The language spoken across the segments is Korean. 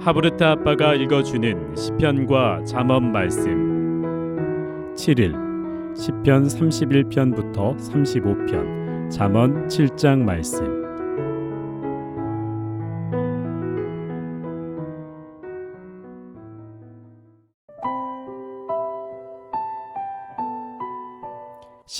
하브르타 아빠가 읽어주는 시편과 잠언 말씀. 7일 시편 31편부터 35편 잠언 7장 말씀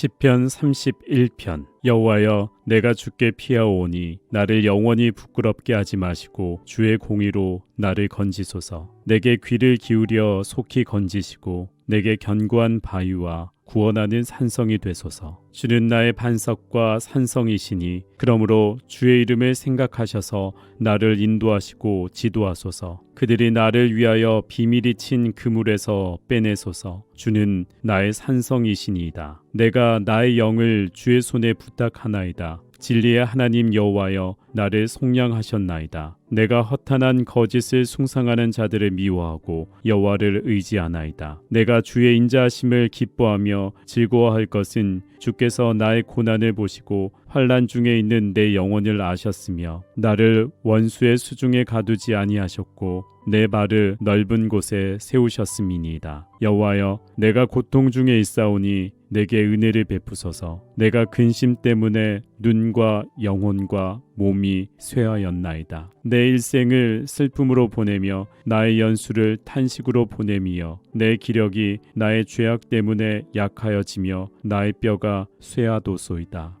시편 31편. 여호와여 내가 주께 피하오니 나를 영원히 부끄럽게 하지 마시고 주의 공의로 나를 건지소서. 내게 귀를 기울여 속히 건지시고 내게 견고한 바위와 구원하는 산성이 되소서. 주는 나의 반석과 산성이시니 그러므로 주의 이름을 생각하셔서 나를 인도하시고 지도하소서. 그들이 나를 위하여 비밀이 친 그물에서 빼내소서. 주는 나의 산성이시니이다. 내가 나의 영을 주의 손에 부탁하나이다. 진리의 하나님 여호와여 나를 속량하셨나이다. 내가 허탄한 거짓을 숭상하는 자들을 미워하고 여호와를 의지하나이다. 내가 주의 인자하심을 기뻐하며 즐거워할 것은 주께서 나의 고난을 보시고 환란 중에 있는 내 영혼을 아셨으며 나를 원수의 수중에 가두지 아니하셨고 내 발을 넓은 곳에 세우셨음이니이다. 여호와여 내가 고통 중에 있사오니 내게 은혜를 베푸소서. 내가 근심 때문에 눈과 영혼과 몸이 쇠하였나이다. 내 일생을 슬픔으로 보내며 나의 연수를 탄식으로 보내며 내 기력이 나의 죄악 때문에 약하여지며 나의 뼈가 쇠하도소이다.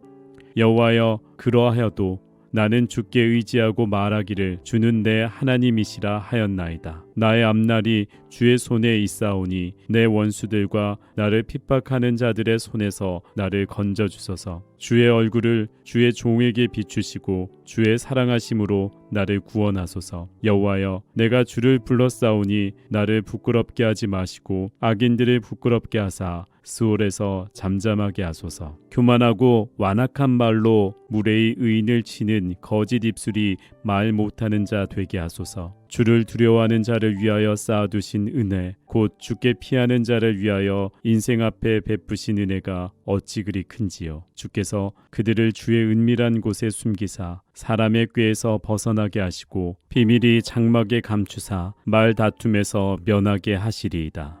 여호와여 그러하여도 나는 주께 의지하고 말하기를 주는 내 하나님이시라 하였나이다. 나의 앞날이 주의 손에 있사오니 내 원수들과 나를 핍박하는 자들의 손에서 나를 건져 주소서. 주의 얼굴을 주의 종에게 비추시고 주의 사랑하심으로 나를 구원하소서. 여호와여 내가 주를 불렀사오니 나를 부끄럽게 하지 마시고 악인들을 부끄럽게 하사 스올에서 잠잠하게 하소서. 교만하고 완악한 말로 무례히 의인을 치는 거짓 입술이 말 못하는 자 되게 하소서. 주를 두려워하는 자를 위하여 쌓아두신 은혜, 곧 주께 피하는 자를 위하여 인생 앞에 베푸신 은혜가 어찌 그리 큰지요. 주께서 그들을 주의 은밀한 곳에 숨기사 사람의 꾀에서 벗어나게 하시고 비밀이 장막에 감추사 말 다툼에서 면하게 하시리이다.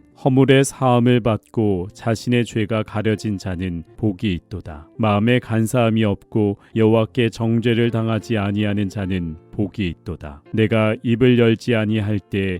허물의 사함을 받고 자신의 죄가 가려진 자는 복이 있도다. 마음에 간사함이 없고 여호와께 정죄를 당하지 아니하는 자는 복이 있도다. 내가 입을 열지 아니할 때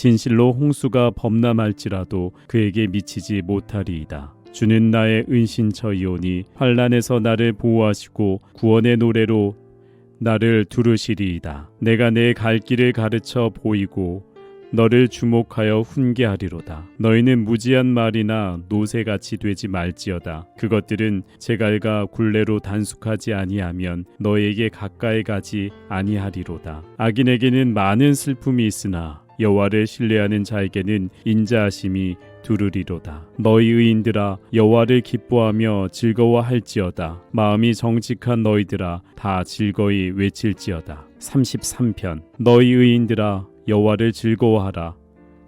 진실로 홍수가 범람할지라도 그에게 미치지 못하리이다. 주는 나의 은신처이오니 환란에서 나를 보호하시고 구원의 노래로 나를 두르시리이다. 내가 내 갈 길을 가르쳐 보이고 너를 주목하여 훈계하리로다. 너희는 무지한 말이나 노새같이 되지 말지어다. 그것들은 제갈과 굴레로 단속하지 아니하면 너에게 가까이 가지 아니하리로다. 악인에게는 많은 슬픔이 있으나 여호와를 신뢰하는 자에게는 인자하심이 두르리로다. 너희 의인들아 여호와를 기뻐하며 즐거워할지어다. 마음이 정직한 너희들아 다 즐거이 외칠지어다. 33편 너희 의인들아 여호와를 즐거워하라.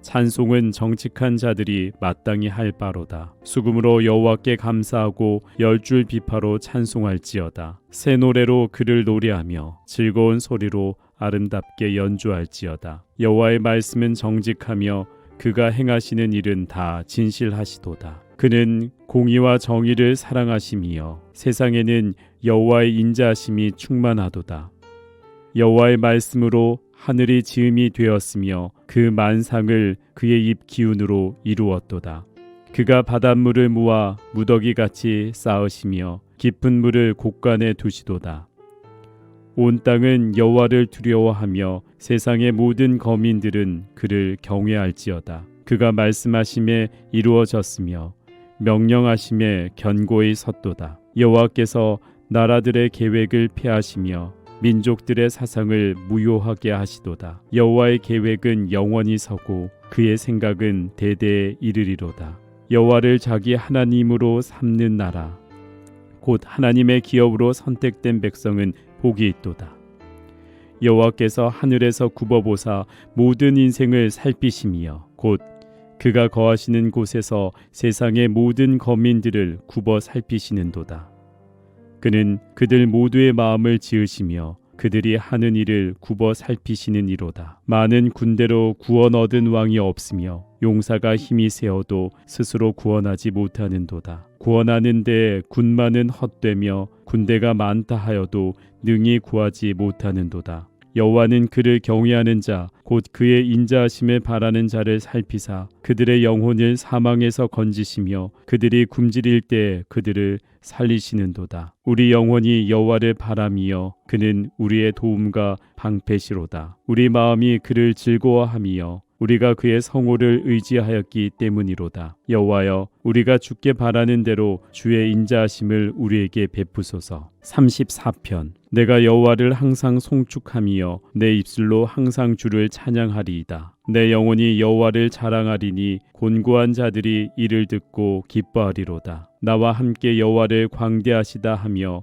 찬송은 정직한 자들이 마땅히 할 바로다. 수금으로 여호와께 감사하고 열 줄 비파로 찬송할지어다. 새 노래로 그를 노래하며 즐거운 소리로 아름답게 연주할지어다. 여호와의 말씀은 정직하며 그가 행하시는 일은 다 진실하시도다. 그는 공의와 정의를 사랑하심이여 세상에는 여호와의 인자하심이 충만하도다. 여호와의 말씀으로 하늘이 지음이 되었으며 그 만상을 그의 입 기운으로 이루었도다. 그가 바닷물을 모아 무더기 같이 쌓으시며 깊은 물을 곳간에 두시도다. 온 땅은 여호와를 두려워하며 세상의 모든 거민들은 그를 경외할지어다. 그가 말씀하심에 이루어졌으며 명령하심에 견고히 섰도다. 여호와께서 나라들의 계획을 폐하시며 민족들의 사상을 무효하게 하시도다. 여호와의 계획은 영원히 서고 그의 생각은 대대에 이르리로다. 여호와를 자기 하나님으로 삼는 나라 곧 하나님의 기업으로 선택된 백성은 복이 있도다. 여호와께서 하늘에서 굽어보사 모든 인생을 살피심이여 곧 그가 거하시는 곳에서 세상의 모든 거민들을 굽어 살피시는도다. 그는 그들 모두의 마음을 지으시며 그들이 하는 일을 굽어 살피시는 이로다. 많은 군대로 구원 얻은 왕이 없으며 용사가 힘이 세어도 스스로 구원하지 못하는도다. 구원하는데 군마는 헛되며 군대가 많다 하여도 능히 구하지 못하는도다. 여호와는 그를 경외하는 자 곧 그의 인자하심을 바라는 자를 살피사 그들의 영혼을 사망에서 건지시며 그들이 굶주릴 때 그들을 살리시는도다. 우리 영혼이 여호와를 바람이여 그는 우리의 도움과 방패시로다. 우리 마음이 그를 즐거워함이여 우리가 그의 성호를 의지하였기 때문이로다. 여호와여 우리가 주께 바라는 대로 주의 인자하심을 우리에게 베푸소서. 34편 내가 여호와를 항상 송축함이여 내 입술로 항상 주를 찬양하리이다. 내 영혼이 여호와를 자랑하리니 곤고한 자들이 이를 듣고 기뻐하리로다. 나와 함께 여호와를 광대하시다 하며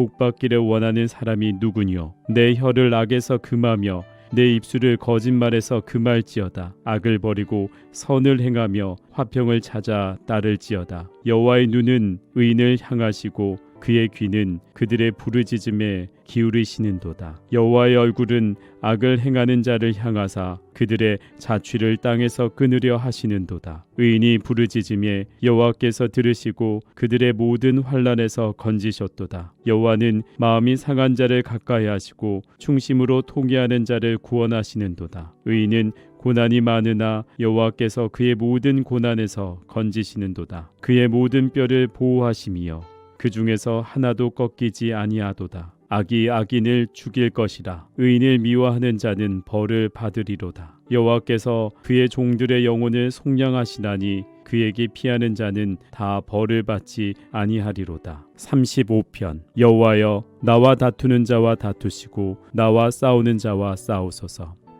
복받기를 원하는 사람이 누구뇨? 내 혀를 악에서 금하며 내 입술을 거짓말에서 금할지어다. 악을 버리고 선을 행하며 화평을 찾아 따를지어다. 여호와의 눈은 의인을 향하시고 그의 귀는 그들의 부르짖음에 기울이시는도다. 여호와의 얼굴은 악을 행하는 자를 향하사 그들의 자취를 땅에서 끊으려 하시는도다. 의인이 부르짖음에 여호와께서 들으시고 그들의 모든 환란에서 건지셨도다. 여호와는 마음이 상한 자를 가까이 하시고 충심으로 통회하는 자를 구원하시는도다. 의인은 고난이 많으나 여호와께서 그의 모든 고난에서 건지시는도다. 그의 모든 뼈를 보호하심이여 그 중에서 하나도 꺾이지 아니하도다. 악이 악인을 죽일 것이라 의인을 미워하는 자는 벌을 받으리로다. 여호와께서 그의 종들의 영혼을 속량하시나니 그에게 피하는 자는 다 벌을 받지 아니하리로다. 35편 여호와여 나와 다투는 자와 다투시고 나와 싸우는 자와 싸우소서.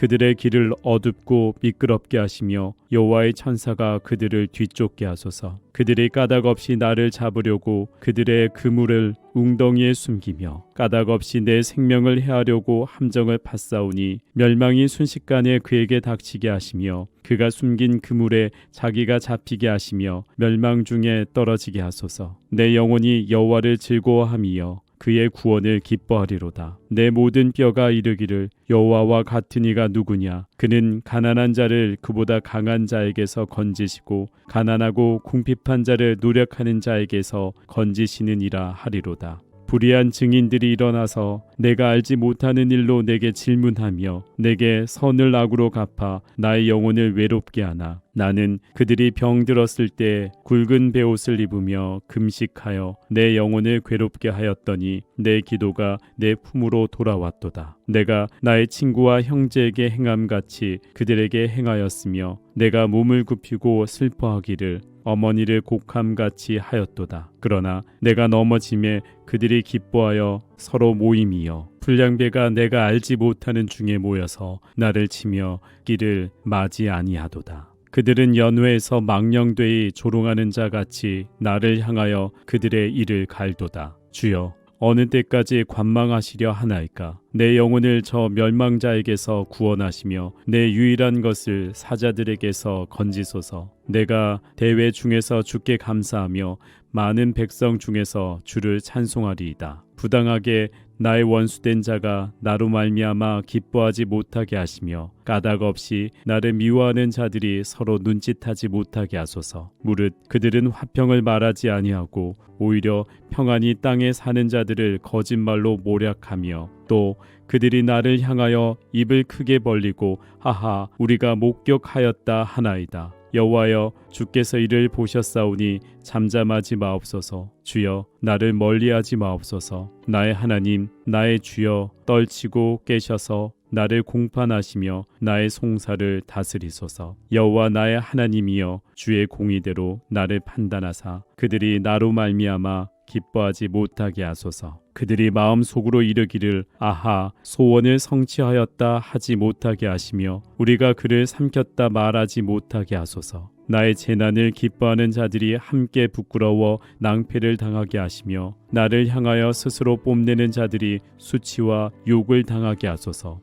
그들의 길을 어둡고 미끄럽게 하시며 여호와의 천사가 그들을 뒤쫓게 하소서. 그들이 까닭 없이 나를 잡으려고 그들의 그물을 웅덩이에 숨기며 까닭 없이 내 생명을 해하려고 함정을 팠사오니 멸망이 순식간에 그에게 닥치게 하시며 그가 숨긴 그물에 자기가 잡히게 하시며 멸망 중에 떨어지게 하소서. 내 영혼이 여호와를 즐거워함이여 그의 구원을 기뻐하리로다. 내 모든 뼈가 이르기를 여호와와 같은 이가 누구냐? 그는 가난한 자를 그보다 강한 자에게서 건지시고 가난하고 궁핍한 자를 노력하는 자에게서 건지시느니라 하리로다. 불의한 증인들이 일어나서 내가 알지 못하는 일로 내게 질문하며 내게 선을 악으로 갚아 나의 영혼을 외롭게 하나. 나는 그들이 병들었을 때 굵은 베옷을 입으며 금식하여 내 영혼을 괴롭게 하였더니 내 기도가 내 품으로 돌아왔도다. 내가 나의 친구와 형제에게 행함같이 그들에게 행하였으며 내가 몸을 굽히고 슬퍼하기를 어머니를 곡함같이 하였도다. 그러나 내가 넘어짐에 그들이 기뻐하여 서로 모임이여 불량배가 내가 알지 못하는 중에 모여서 나를 치며 길을 맞이 아니하도다. 그들은 연회에서 망령되이 조롱하는 자 같이 나를 향하여 그들의 일을 갈도다. 주여 어느 때까지 관망하시려 하나이까? 내 영혼을 저 멸망자에게서 구원하시며 내 유일한 것을 사자들에게서 건지소서. 내가 대회 중에서 주께 감사하며 많은 백성 중에서 주를 찬송하리이다. 부당하게 나의 원수된 자가 나로 말미암아 기뻐하지 못하게 하시며 까닭 없이 나를 미워하는 자들이 서로 눈짓하지 못하게 하소서. 무릇 그들은 화평을 말하지 아니하고 오히려 평안히 땅에 사는 자들을 거짓말로 모략하며 또 그들이 나를 향하여 입을 크게 벌리고 하하 우리가 목격하였다 하나이다. 여호와여 주께서 이를 보셨사오니 잠잠하지 마옵소서. 주여 나를 멀리하지 마옵소서. 나의 하나님 나의 주여 떨치고 깨셔서 나를 공판하시며 나의 송사를 다스리소서. 여호와 나의 하나님이여 주의 공의대로 나를 판단하사 그들이 나로 말미암아 기뻐하지 못하게 하소서. 그들이 마음속으로 이르기를 아하 소원을 성취하였다 하지 못하게 하시며 우리가 그를 삼켰다 말하지 못하게 하소서. 나의 재난을 기뻐하는 자들이 함께 부끄러워 낭패를 당하게 하시며 나를 향하여 스스로 뽐내는 자들이 수치와 욕을 당하게 하소서.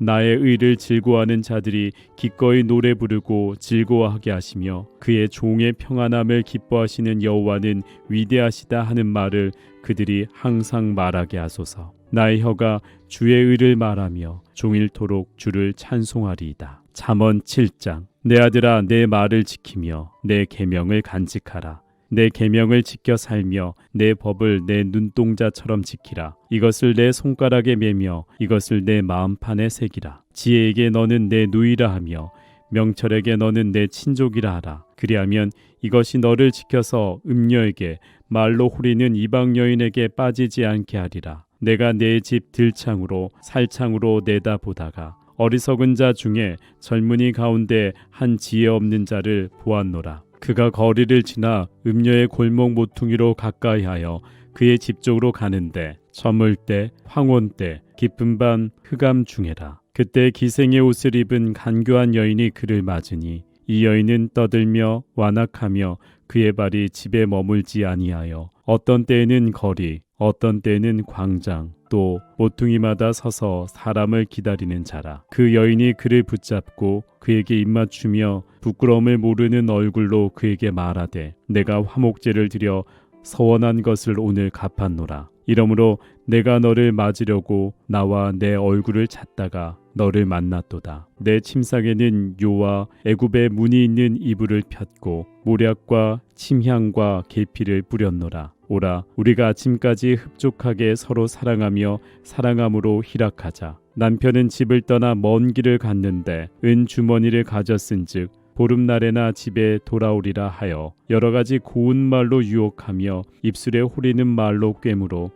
나의 의를 즐거워하는 자들이 기꺼이 노래 부르고 즐거워하게 하시며 그의 종의 평안함을 기뻐하시는 여호와는 위대하시다 하는 말을 그들이 항상 말하게 하소서. 나의 혀가 주의 의를 말하며 종일토록 주를 찬송하리이다. 잠언 7장 내 아들아 내 말을 지키며 내 계명을 간직하라. 내 계명을 지켜 살며 내 법을 내 눈동자처럼 지키라. 이것을 내 손가락에 매며 이것을 내 마음판에 새기라. 지혜에게 너는 내 누이라 하며 명철에게 너는 내 친족이라 하라. 그리하면 이것이 너를 지켜서 음녀에게 말로 후리는 이방 여인에게 빠지지 않게 하리라. 내가 내 집 들창으로 살창으로 내다보다가 어리석은 자 중에 젊은이 가운데 한 지혜 없는 자를 보았노라. 그가 거리를 지나 음녀의 골목 모퉁이로 가까이하여 그의 집 쪽으로 가는데 저물 때 황혼 때 깊은 밤 흑암 중에라 그때 기생의 옷을 입은 간교한 여인이 그를 맞으니 이 여인은 떠들며 완악하며 그의 발이 집에 머물지 아니하여 어떤 때에는 거리 어떤 때에는 광장 또 모퉁이마다 서서 사람을 기다리는 자라 그 여인이 그를 붙잡고 그에게 입맞추며 부끄러움을 모르는 얼굴로 그에게 말하되 내가 화목제를 드려 서원한 것을 오늘 갚았노라 이러므로 내가 너를 맞으려고 나와 내 얼굴을 찾다가 너를 만났도다. 내 침상에는 요와 애굽의 문이 있는 이불을 폈고 모략과 침향과 계피를 뿌렸노라. 오라 우리가 아침까지 흡족하게 서로 사랑하며 사랑함으로 희락하자. 남편은 집을 떠나 먼 길을 갔는데 은 주머니를 가졌은즉 보름날에나 집에 돌아오리라 하여 여러 가지 고운 말로 유혹하며 입술에 호리는 말로 꿰물어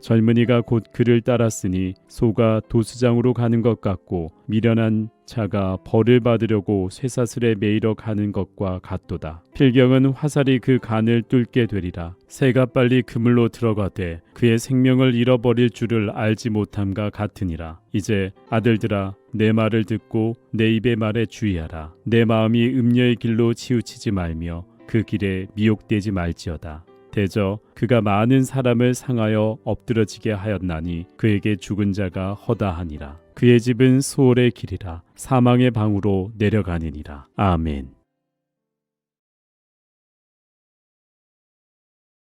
젊은이가 곧 그를 따랐으니 소가 도수장으로 가는 것 같고 미련한 자가 벌을 받으려고 쇠사슬에 매이러 가는 것과 같도다. 필경은 화살이 그 간을 뚫게 되리라. 새가 빨리 그물로 들어가되 그의 생명을 잃어버릴 줄을 알지 못함과 같으니라. 이제 아들들아 내 말을 듣고 내 입의 말에 주의하라. 내 마음이 음녀의 길로 치우치지 말며 그 길에 미혹되지 말지어다. 대저 그가 많은 사람을 상하여 엎드러지게 하였나니 그에게 죽은 자가 허다하니라. 그의 집은 수월의 길이라 사망의 방으로 내려가느니라. 아멘.